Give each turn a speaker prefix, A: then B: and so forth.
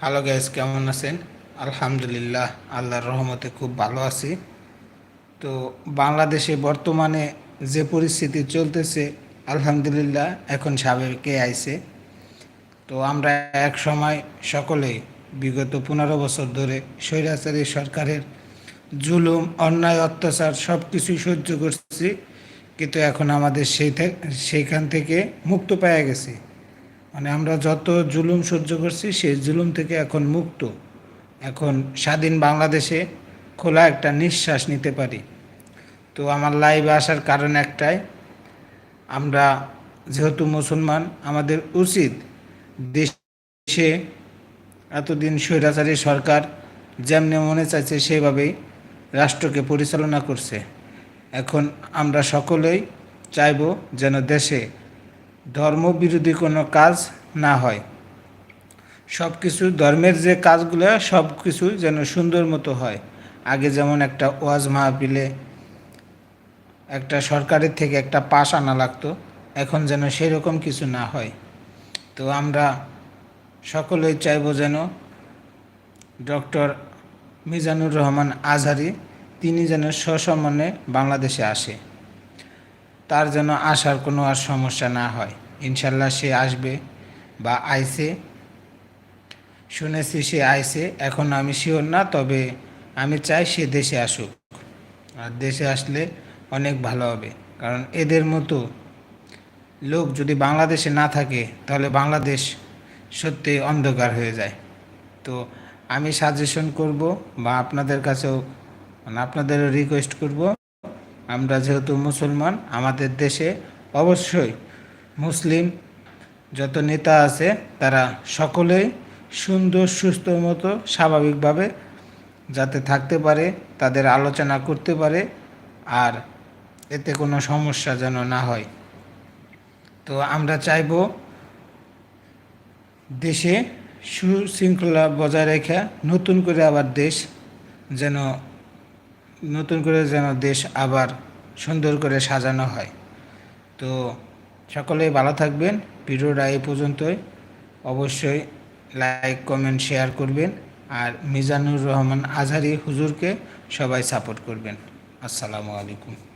A: Hello gas কেমন আছেন? আলহামদুলিল্লাহ, আল্লাহর রহমতে খুব ভালো আছি। তো বাংলাদেশে বর্তমানে যে পরিস্থিতি চলতেছে, আলহামদুলিল্লাহ, এখন স্বাভাবিকে আইছে। তো আমরা এক সময় সকলেই বিগত পনেরো বছর ধরে স্বৈরাচারী সরকারের জুলুম, অন্যায়, অত্যাচার সব কিছুই সহ্য করছি, কিন্তু এখন আমাদের সেই সেইখান থেকে মুক্ত পাওয়া গেছি। মানে আমরা যত জুলুম সহ্য করছি, সেই জুলুম থেকে এখন মুক্ত। এখন স্বাধীন বাংলাদেশে খোলা একটা নিঃশ্বাস নিতে পারি। তো আমার লাইভে আসার কারণ একটাই, আমরা যেহেতু মুসলমান, আমাদের উচিত দেশে এতদিন স্বৈরাচারী সরকার যেমনি মনে চাইছে, সেভাবেই রাষ্ট্রকে পরিচালনা করছে। এখন আমরা সকলেই চাইব যেন দেশে ধর্মবিরোধী কোনো কাজ না হয়। সব কিছু ধর্মের যে কাজগুলো সব কিছু যেন সুন্দর মতো হয়। আগে যেমন একটা ওয়াজ মাহফিলে একটা সরকারের থেকে একটা পাশ আনা লাগতো, এখন যেন সেরকম কিছু না হয়। তো আমরা সকলেই চাইব যেন ডক্টর মিজানুর রহমান আজহারি, তিনি যেন সসম্মানে বাংলাদেশে আসে। তার যেন আসার কোনো আর সমস্যা না হয়। ইনশাল্লাহ সে আসবে বা আইসে শুনেছি সে আইসে এখন আমি শিওর না, তবে আমি চাই সে দেশে আসুক। আর দেশে আসলে অনেক ভালো হবে। কারণ এদের মতো লোক যদি বাংলাদেশে না থাকে, তাহলে বাংলাদেশ সত্যি অন্ধকার হয়ে যায়। তো আমি সাজেশন করব বা আপনাদের কাছেও মানে আপনাদেরও রিকোয়েস্ট করব আমরা যেহেতু মুসলমান, আমাদের দেশে অবশ্যই মুসলিম যত নেতা আছে, তারা সকলেই সুন্দর সুস্থ মতো স্বাভাবিকভাবে যাতে থাকতে পারে, তাদের আলোচনা করতে পারে, আর এতে কোনো সমস্যা যেন না হয়। তো আমরা চাইব দেশে সুশৃঙ্খলা বজায় রেখে নতুন করে আবার দেশ যেন নতুন করে যেন দেশ আবার সুন্দর করে সাজানো হয়। তো সকলেই ভালো থাকবেন। ভিডিওটা এই পর্যন্তই। অবশ্যই লাইক কমেন্ট শেয়ার করবেন। আর মিজানুর রহমান আজহারি হুজুরকে সবাই সাপোর্ট করবেন। আসসালামু আলাইকুম।